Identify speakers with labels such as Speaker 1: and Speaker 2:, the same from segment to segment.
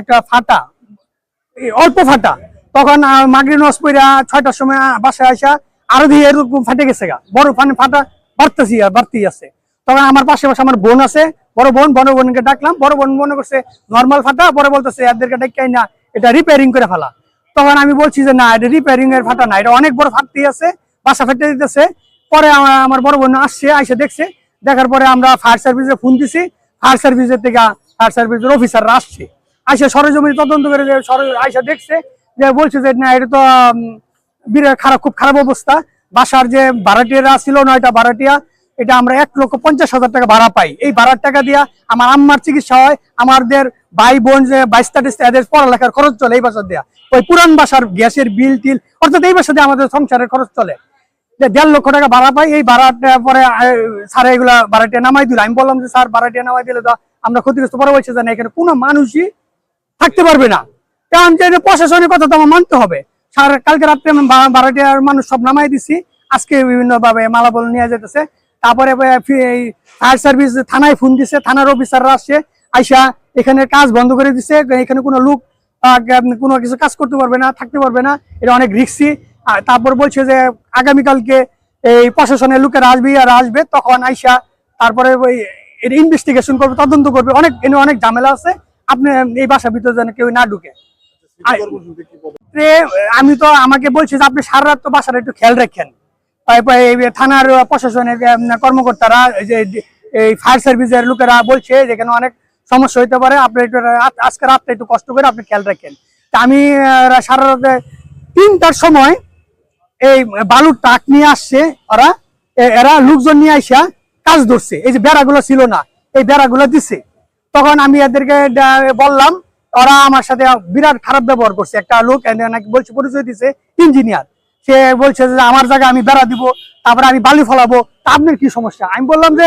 Speaker 1: একটা ফাটা অল্প ফাটা। তখন ছয়টার সময় বাসায় আসা আরও দিয়ে এরকম ফাটে গেছে গা। বড় ফাটা বাড়তেছি আর বাড়তেই আছে। তখন আমার পাশে পাশে আমার বোন আছে, বড় বোন, বড় বোনকে ডাকলাম। বড় বোন মনে করছে, নর্মাল ফাটা? বড় বলতেছে, এদেরকে ডাকাই না এটা রিপেয়ারিং করে ফেলা। তখন আমি বলছি যে, না, এটা রিপেয়ারিং এর ফাটা না, এটা অনেক বড় ফাটতেই আছে, বাসা ফেটে দিতেছে। পরে আমার বড় বোন আসছে, আইসে দেখছে। দেখার পরে আমরা ফায়ার সার্ভিসে ফোন দিছি। ফায়ার সার্ভিসের থেকে ফায়ার সার্ভিসের অফিসাররা আসছে। আইসে সরজমিনে তদন্ত করে যে আইসা দেখছে, যে বলছে যে, না, এটা তো বিরাট খারাপ, খুব খারাপ অবস্থা। বাসার যে ভাড়াটিয়ারা ছিল নয়টা ভাড়াটিয়া, এটা আমরা এক লক্ষ পঞ্চাশ হাজার টাকা ভাড়া পাই। এই ভাড়ার টাকা দিয়া আমার আম্মার চিকিৎসা হয়, আমাদের ভাই বোন যে বাইশটা টিস্তা এদের পড়ালেখার খরচ চলে এই বাসার দেয়া। ওই পুরান বাসার গ্যাসের বিল, টিল, অর্থাৎ এই বাসা দিয়ে আমাদের সংসারের খরচ চলে। যে দেড় লক্ষ টাকা ভাড়া পাই, এই ভাড়াটা পরে স্যার এগুলা ভাড়াটিয়া নামাই দিল। আমি বললাম যে, স্যার, ভাড়াটিয়া নামাই দিলে তো আমরা ক্ষতিগ্রস্ত। পরে বলছে যে না, এখানে কোনো মানুষই থাকতে পারবে না। কারণ যে প্রশাসনের কথা তো আমার মানতে হবে। স্যার কালকে রাত্রে ভাড়াটিয়ার মানুষ সব নামাই দিছি। আজকে বিভিন্ন ভাবে মালাবল নিয়ে যেতেছে তারপরে ফায়ার সার্ভিস থানায় ফোন দিছে, থানার অফিসাররা আসছে, আইসা এখানে কাজ বন্ধ করে দিছে। এখানে কোনো লোক কোনো কিছু কাজ করতে পারবে না, থাকতে পারবে না। এটা অনেক রিক্সি। তারপর বলছে যে আগামীকালকে এই প্রশাসনের লোকেরা আসবে, আর আসবে। তখন আইসা তারপরে ওই ইনভেস্টিগেশন করবে তদন্ত করবে অনেক এনে অনেক ঝামেলা আছে। আপনি এই বাসার ভিতরে যেন কেউ না ঢুকে। আমি তো আমাকে বলছি যে আপনি সারা রাত তো বাসাটা একটু খেয়াল রাখেন। থানার প্রশাসনের কর্মকর্তারা যে এই ফায়ার সার্ভিসের লোকেরা বলছে যে এখানে অনেক সমস্যা হইতে পারে। আপনি একটু আজকে রাতটা একটু কষ্ট করে আপনি খেয়াল রাখেন। তা আমি সারা রাতে তিনটার সময় এই বালুর ট্রাক নিয়ে আসছে ওরা। এরা লোকজন নিয়ে আইসা কাজ ধরছে। এই যে বেড়াগুলো ছিল না, এই বেড়াগুলো দিছে। তখন আমি এদেরকে বললাম, ওরা আমার সাথে বিরাট খারাপ ব্যবহার করছে। একটা লোক নাকি বলছে, পরিচয় দিছে, ইঞ্জিনিয়ার। সে বলছে যে, আমার জায়গায় আমি বেড়া দিব, তারপরে আমি বালি ফলাবো, তা আপনার কি সমস্যা? আমি বললাম যে,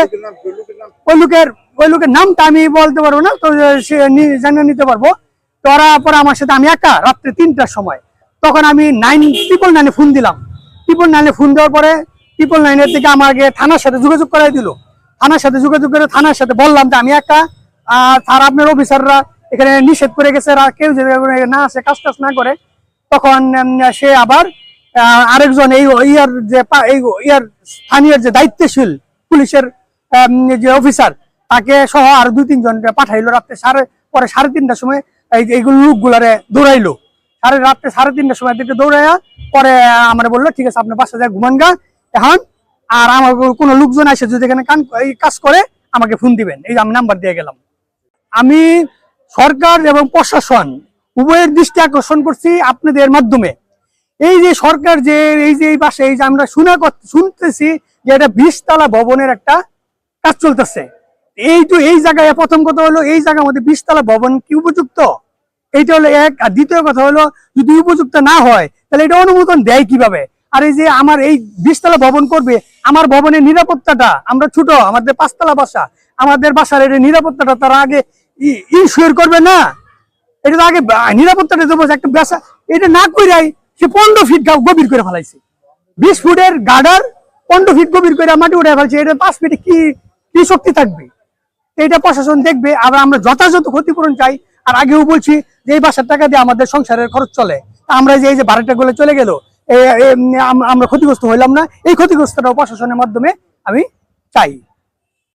Speaker 1: ওই লোকের ওই লোকের নামটা আমি বলতে পারব না, তো সে নি- জেনে নিতে পারব। তো ওরা পরে আমার সাথে, আমি একা রাত্রে তিনটার সময়, তখন আমি নাইন ট্রিপল নাইনে ফোন দিলাম। ট্রিপল নাইনে ফোন দেওয়ার পরে ট্রিপল নাইনের থেকে আমাকে থানার সাথে যোগাযোগ করাই দিল। থানার সাথে যোগাযোগ করে থানার সাথে বললাম যে আমি একা আর আপনার অফিসাররা এখানে নিষেধ করে গেছে, আর কেউ যদি না আসে, কাজ টাজ না করে, তখন সে আবার আরেকজন এই ইয়ার যে ইয়ার স্থানীয় যে দায়িত্বশীল পুলিশের যে অফিসার তাকে সহ আর দুই, তিনজন পাঠাইলো রাত্রে সাড়ে, পরে সাড়ে তিনটার সময় এই, এইগুলো লোকগুলারে দৌড়াইলো। সাড়ে রাত্রে সাড়ে তিনটার সময় দিকে দৌড়াইয়া, পরে আমার বলল, ঠিক আছে আপনার বাসা যায় ঘুমান গা এখন আর আমার কোনো লোকজন আসে যদি এখানে কাজ করে, আমাকে ফোন দিবেন। এই আমি নাম্বার দিয়ে গেলাম। আমি সরকার এবং প্রশাসন, উভয়ের দৃষ্টি আকর্ষণ করছি আপনাদের মাধ্যমে। এই যে সরকার যে, এই যে এই পাশে, এই যে আমরা শোনা শুনতেছি যে এটা বিশতলা ভবনের একটা কাজ চলতেছে। এই তো এই জায়গায় প্রথম কথা হলো, এই জায়গার মধ্যে বিশতলা ভবন কি উপযুক্ত? এইটা হলো এক। আর দ্বিতীয় কথা হলো, যদি উপযুক্ত না হয়, তাহলে এটা অনুমোদন দেয় কীভাবে? আর এই যে আমার এই বিশতলা ভবন করবে, আমার ভবনের নিরাপত্তাটা, আমরা ছোট, আমাদের পাঁচতলা বাসা, আমাদের বাসার এটা নিরাপত্তাটা তারা আগে ইনশিওর করবে না? এটা তো আগে নিরাপত্তাটা দেবো একটা বাসা, এটা না কইরাই সে পনেরো ফিট গভীর করে ফেলাইছে। বিশ ফুটের গার্ডার পনেরো ফিট গভীর করে মাটি উঠে ফেলছে, এটা পাঁচ ফিটে কি কি শক্তি থাকবে? এটা প্রশাসন দেখবে, আবার আমরা যথাযথ ক্ষতিপূরণ চাই। আর আগেও বলছি যে এই বাসার টাকা দিয়ে আমাদের সংসারের খরচ চলে। আমরা যে এই যে ভাড়াটা গুলো চলে গেল আমরা ক্ষতিগ্রস্ত হইলাম না। এই ক্ষতিগ্রস্তটাও প্রশাসনের মাধ্যমে আমি চাই।